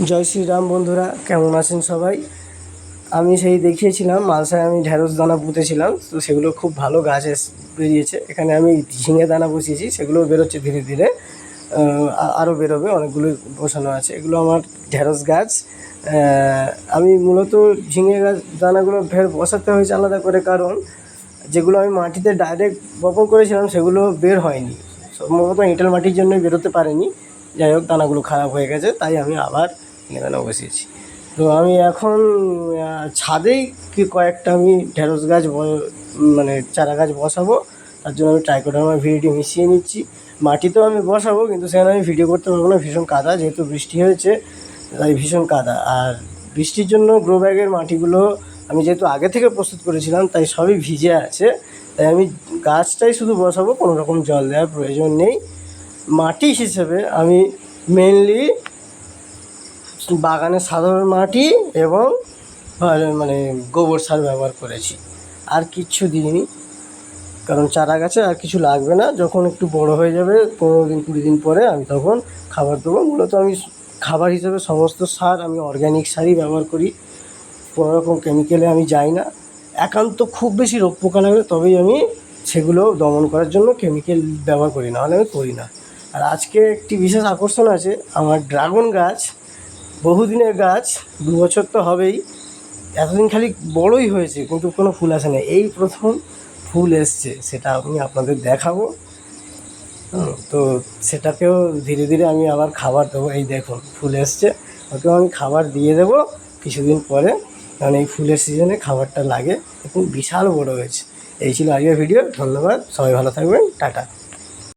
জয় শ্রীরাম বন্ধুরা, কেমন আছেন সবাই? আমি সেই দেখিয়েছিলাম, মালসায় আমি ঢেঁড়স দানা পুঁতেছিলাম, তো সেগুলো খুব ভালো গাছ বেরিয়েছে। এখানে আমি ঝিঙে দানা বসিয়েছি সেগুলো বেরোচ্ছে ধীরে ধীরে। আরও বেরোবে, অনেকগুলো বসানো আছে। এগুলো আমার ঢেঁড়স গাছ। আমি মূলত ঝিঙে গাছ দানাগুলো ফের বসাতে হয়েছে আলাদা করে, কারণ যেগুলো আমি মাটিতে ডাইরেক্ট বপন করেছিলাম, সেগুলো বের হয়নি। সম্ভবত এঁটেল মাটির জন্যই বেরোতে পারেনি। যাই হোক, দানাগুলো খারাপ হয়ে গেছে, তাই আমি আবার দানা বসিয়েছি তো আমি এখন ছাদেই কি কয়েকটা আমি ঢেঁড়স গাছ মানে চারা গাছ বসাবো, তার জন্য আমি ট্রাইকোডার্মা ভিডিও মিশিয়ে নিচ্ছি। মাটিতেও আমি বসাবো, কিন্তু সেখানে আমি ভিডিও করতে পারব না, ভীষণ কাদা, যেহেতু বৃষ্টি হয়েছে, তাই ভীষণ কাদা। আর বৃষ্টির জন্য গ্রো ব্যাগের মাটিগুলো আমি যেহেতু আগে থেকে প্রস্তুত করেছিলাম, তাই সবই ভিজে আছে, তাই আমি গাছটাই শুধু বসাবো, কোনো রকম জল দেওয়ার প্রয়োজন নেই। মাটি হিসেবে আমি মেনলি বাগানে সাধারণ মাটি এবং মানে গোবর সার ব্যবহার করেছি। আর কিচ্ছু দিইনি, কারণ চারা গাছে আর কিছু লাগবে না। যখন একটু বড় হয়ে যাবে, পনেরো দিন, কুড়ি দিন পরে আমি তখন খাবার দেবো। মূলত আমি খাবার হিসেবে সমস্ত সার আমি অর্গ্যানিক সারই ব্যবহার করি। কোনো রকম কেমিক্যালে আমি যাই না। একান্ত খুব বেশি রোগ পোকা লাগলে তবেই আমি সেগুলো দমন করার জন্য কেমিক্যাল ব্যবহার করি না হলে আমি করি না। আর আজকে একটি বিশেষ আকর্ষণ আছে, আমার ড্রাগন গাছ, বহুদিনের গাছ, দু বছর তো হবেই, এতদিন খালি বড়ই হয়েছে, কিন্তু কোনো ফুল আসে না এই প্রথম ফুল এসছে, সেটা আমি আপনাদের দেখাবো। তো সেটাকেও ধীরে ধীরে আমি আবার খাবার দেবো। এই দেখুন, ফুল এসছে, ওকেও আমি খাবার দিয়ে দেবো কিছুদিন পরে, কারণ এই ফুলের সিজনে খাবারটা লাগে। এখন বিশাল বড় হয়েছে। এই ছিল আজকের ভিডিও, ধন্যবাদ, সবাই ভালো থাকবেন, টাটা।